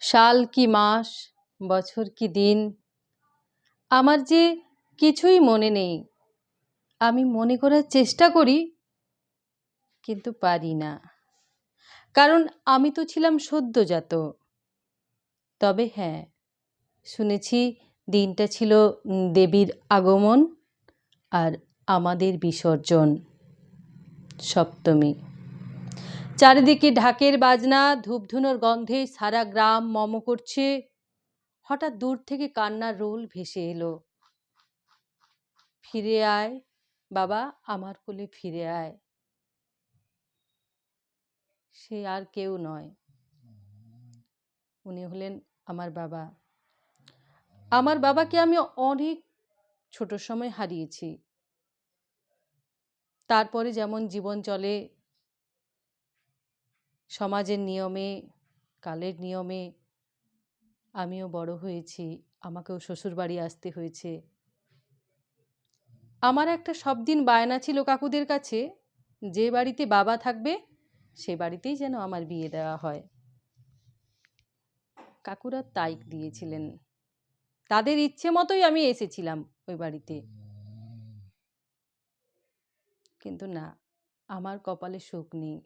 সাল কি মাস, বছর কি দিন, আমার যে কিছুই মনে নেই। আমি মনে করার চেষ্টা করি, কিন্তু পারি না। কারণ আমি তো ছিলাম সদ্যজাত। তবে হ্যাঁ শুনেছি দিনটা ছিল দেবীর আগমন আর আমাদের বিসর্জন সপ্তমী। চারিদিকে ঢাকের বাজনা, ধূপধুনোর গন্ধে সারা গ্রাম মম করছে। হঠাৎ দূর থেকে কান্নার রোল ভেসে এলো। ফিরে আয়, বাবা, আমার কোলে ফিরে আয়। সে আর কেউ নয়। উনি হলেন আমার বাবা। আমার বাবাকে আমি অনেক ছোট সময় হারিয়েছি। তারপরে যেমন জীবন চলে সমাজের নিয়মে, কালের নিয়মে আমিও বড় হয়েছি, আমাকেও শ্বশুরবাড়ি আসতে হয়েছে। আমার একটা সব দিন বায়না ছিল কাকুদের কাছে, যে বাড়িতে বাবা থাকবে, সে বাড়িতেই যেন আমার বিয়ে দেওয়া হয়। কাকুরা তাই দিয়েছিলেন। তাদের ইচ্ছে মতোই আমি এসেছিলাম ওই বাড়িতে। কিন্তু না, আমার কপালে সুখ নেই।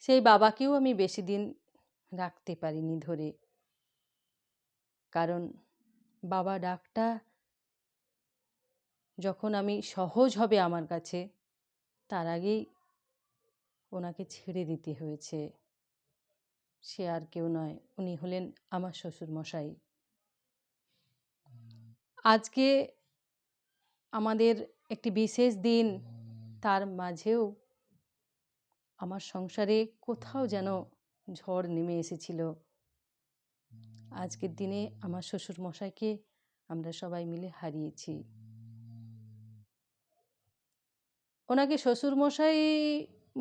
সেই বাবাকেও আমি বেশি দিন রাখতে পারিনি ধরে। কারণ বাবা ডাকটা যখন আমি সহজ হবে আমার কাছে, তার আগেই ওনাকে ছেড়ে দিতে হয়েছে। সে আর কেউ নয়, উনি হলেন আমার শ্বশুর মশাই আজকে আমাদের একটি বিশেষ দিন, তার মাঝেও আমার সংসারে কোথাও যেন ঝড় নেমে এসেছিল। আজকের দিনে আমার শ্বশুর মশাইকে আমরা সবাই মিলে হারিয়েছি। ওনাকে শ্বশুর মশাই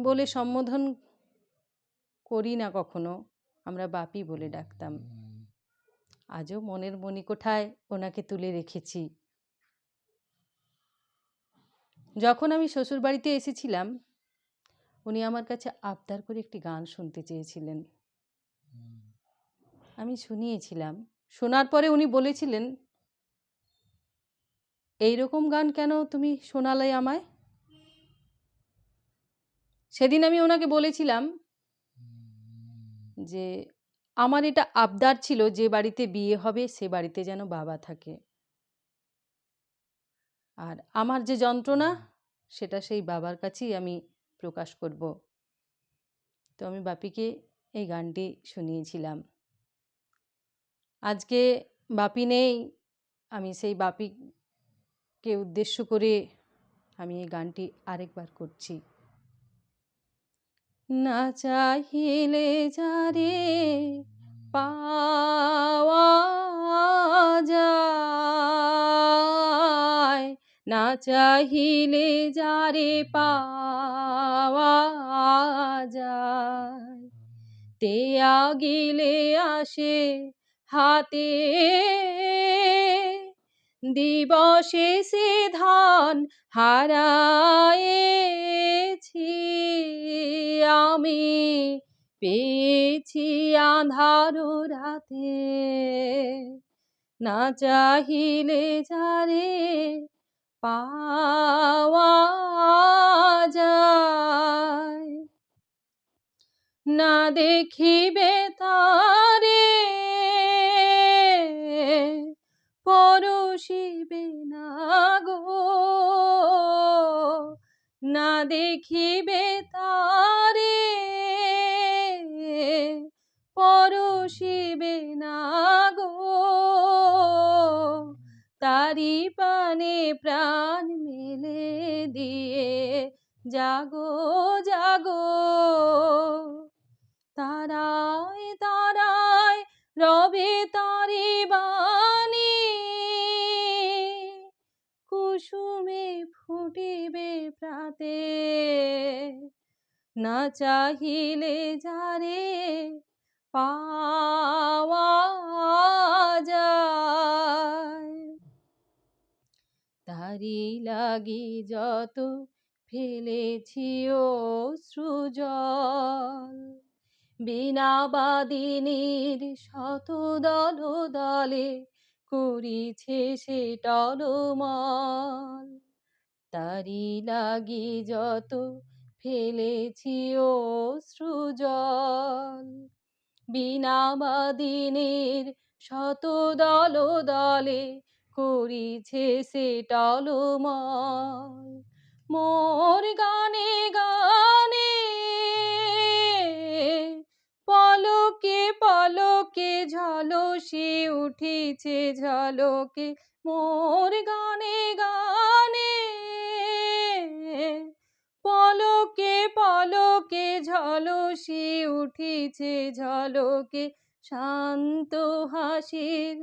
বলে সম্বোধন করি না কখনো, আমরা বাপি বলে ডাকতাম। আজও মনের মণিকোঠায় ওনাকে তুলে রেখেছি। যখন আমি শ্বশুর বাড়িতে এসেছিলাম উনি আমার কাছে আবদার করে একটি গান শুনতে চেয়েছিলেন। আমি শুনিয়েছিলাম। শোনার পরে উনি বলেছিলেন এই রকম গান কেন তুমি শোনালে আমায়? সেদিন আমি ওনাকে বলেছিলাম যে আমার এটা আবদার ছিল যে বাড়িতে বিয়ে হবে সে বাড়িতে যেন বাবা থাকে। আর আমার যে যন্ত্রণা সেটা সেই বাবার কাছেই আমি প্রকাশ করব। তো আমি বাপিকে এই গানটি শুনিয়েছিলাম। আজকে বাপি নেই, আমি সেই বাপিকে উদ্দেশ্য করে আমি এই গানটি আরেকবার করছি। না চাহিলে যারে পাওয়া যায় না চাহিলে যারে পাওয়া যায়। তে আগিলে আসে হাতে দিবসে সে ধান হারায়েছি। আমি পেয়েছি আধার রাতে। না চাহিলে যারে পাওয়া যায়। না দেখিবে তারে পরশিবে না গো। না দেখিবে তারে পরশিবে তারি পানে প্রাণ মেলে দিয়ে, জাগো জাগো। তারায় তারায়, রবে তারি বাণী, কুসুমে ফুটিবে প্রাতে। না চাহিলে যারে পাওয়া যায় তারি লাগি যত ফেলেছি ও সৃজল। বীণাবাদিনীর শত দল দলে করিছে সে টলমল। তারি লাগি যত ফেলেছি অশ্রুজল বীণাবাদিনীর শত দল দলে করিছে সে টলমল। মোর গানে গানে পলকে পলকে ঝলসে উঠিছে ঝলকে। মোর গানে গানে পলকে পলকে ঝলসে উঠিছে ঝলকে। শান্ত হাসির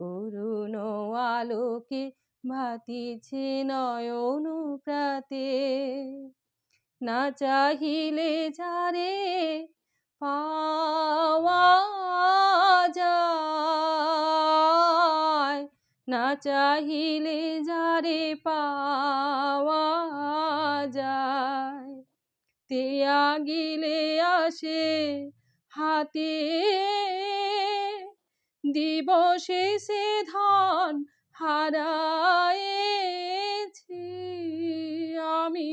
করুণ আলোকে ভাতিছে নয়ন প্রাতে। না চাহিলে যারে পাওয়া যায়। না চাহিলে যারে পাওয়া যায়। তেয়া গিলে আসে হাতে দিবসে সে ধন হারায়েছি আমি।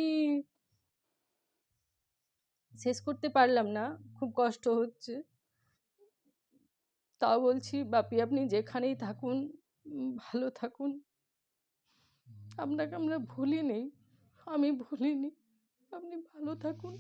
শেষ করতে পারলাম না খুব কষ্ট হচ্ছে। তাও বলছি বাপি আপনি যেখানেই থাকুন ভালো থাকুন। আপনাকে আমরা ভুলিনি আমি ভুলিনি আপনি ভালো থাকুন।